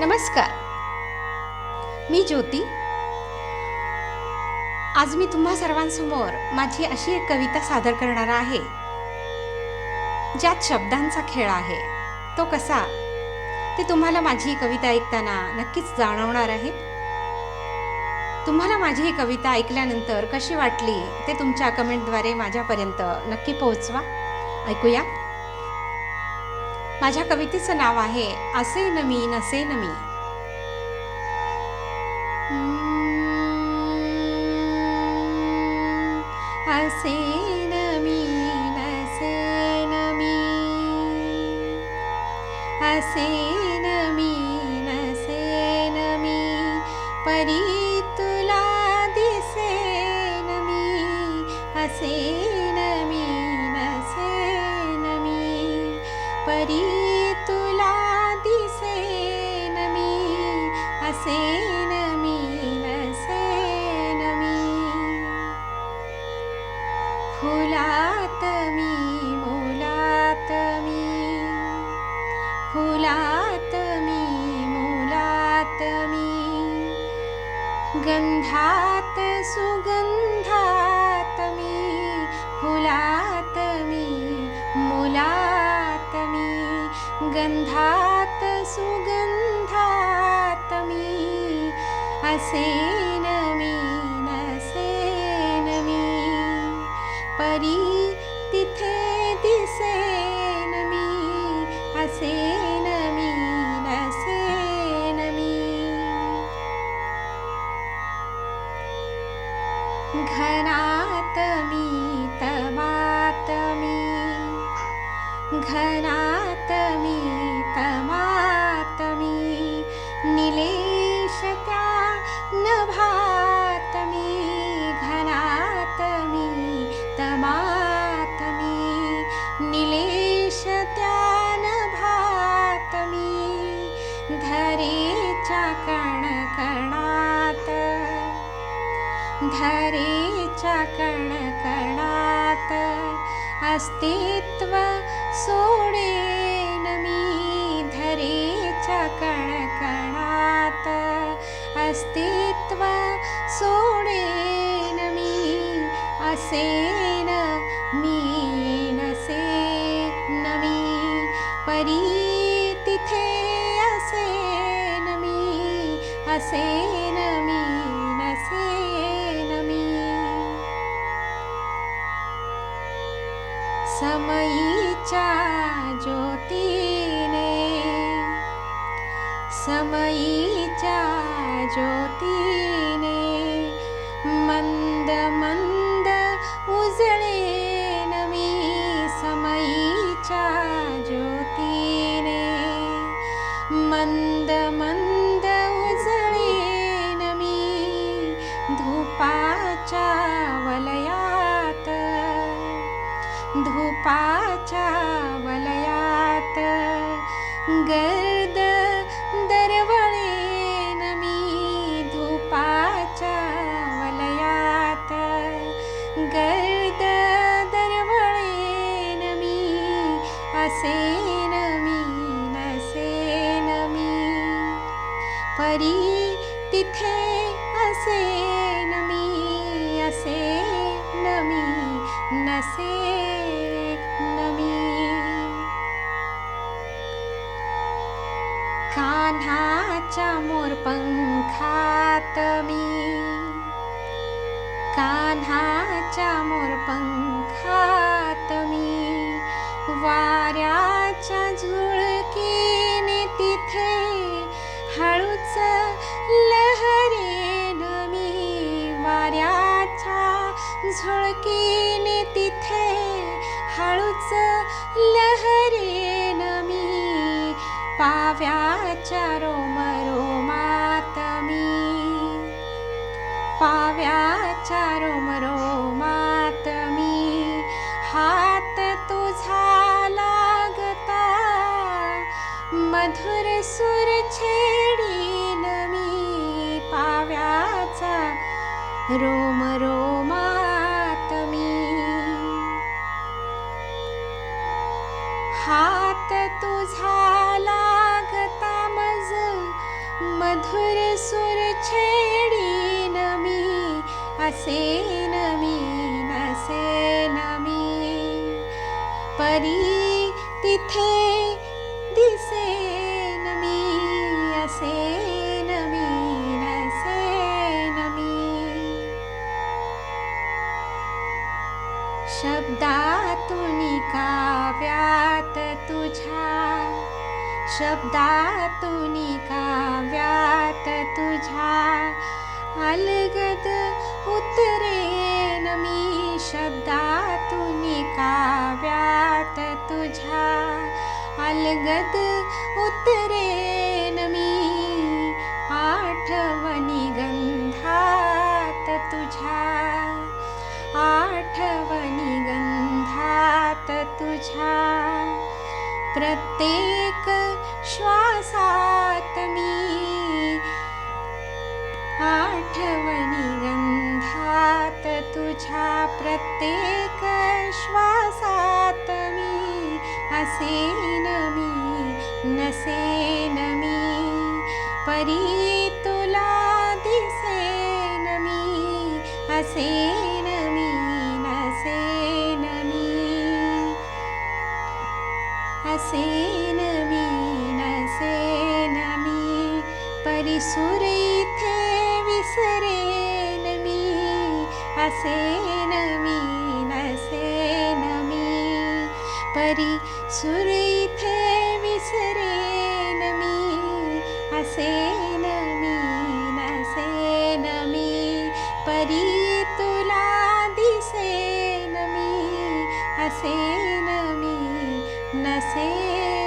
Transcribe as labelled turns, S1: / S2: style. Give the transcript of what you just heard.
S1: नमस्कार. मी ज्योती. आज मी तुम्हा सर्वांसमोर माझी अशी एक कविता सादर करणार आहे. ज्यात शब्दांचा खेळ आहे. तो कसा? ते तुम्हाला माझी कविता ऐकताना नक्कीच जाणवणार आहे. तुम्हाला माझी ही कविता ऐकल्यानंतर कशी वाटली ते तुमच्या कमेंटद्वारे माझ्यापर्यंत नक्की पोहोचवा. ऐकूया. माझ्या कवितेचं नाव आहे असे न मी नसे न मी. असे न मी नसे न मी. असे न मी नसे न मी परी तुला दिसे न मी. असे परी तुला दिसे न मी असे न मी नसे न मी फुलात मी मुलात मी फुलात मी मुलात मी गंधात सुगंधात मी फुलात मी मी गंधात सुगंधात मी असेन मी नसेन मी परी धरेच्या कणकणात अस्तित्व सोडेन मी धरेच्या कणकणात अस्तित्व सोडेन मी असेन समयीच्या ज्योतीने समयीच्या ज्योतीने रूपाच्या वलयात गर्द दरवळेन मी धूपाच्या वलयात गर्द दरवळेन मी असेन मी नसेन मी. परी तिथे असेन मी असेन मी नसेन कान्हाच्या मोरपंखात मी. कान्हाच्या मोरपंखात मी. वाऱ्याच्या झुळकीने तिथे हळूच लहरेन मी. वाऱ्याच्या झुळकीने तिथे हळूच लहरेन पाव्याच्या रोमरोमात मी पाव्याच्या रोमरोमात मी हात तुझा लागता मधुर सुर छेडीन मी। तुझा मधुर सुर छेडीन मी असेन मी नसेन मी परी तिथे दिसेन मी असेन मी नसेन मी शब्दातून काव्यात तुझ्या शब्दातून काव्यात अलगद उतरेन मी शब्दातून काव्यात तुझ्या अलगद उतरेन मी प्रत्येक श्वासात मी असेन मी नसेन मी परी तुला दिसेन मी असेन मी नसेन मी असेन मी नसेन मी परि सुर विसरेनमी असेमी नसे नी पी तुला दिसे असे नी नसे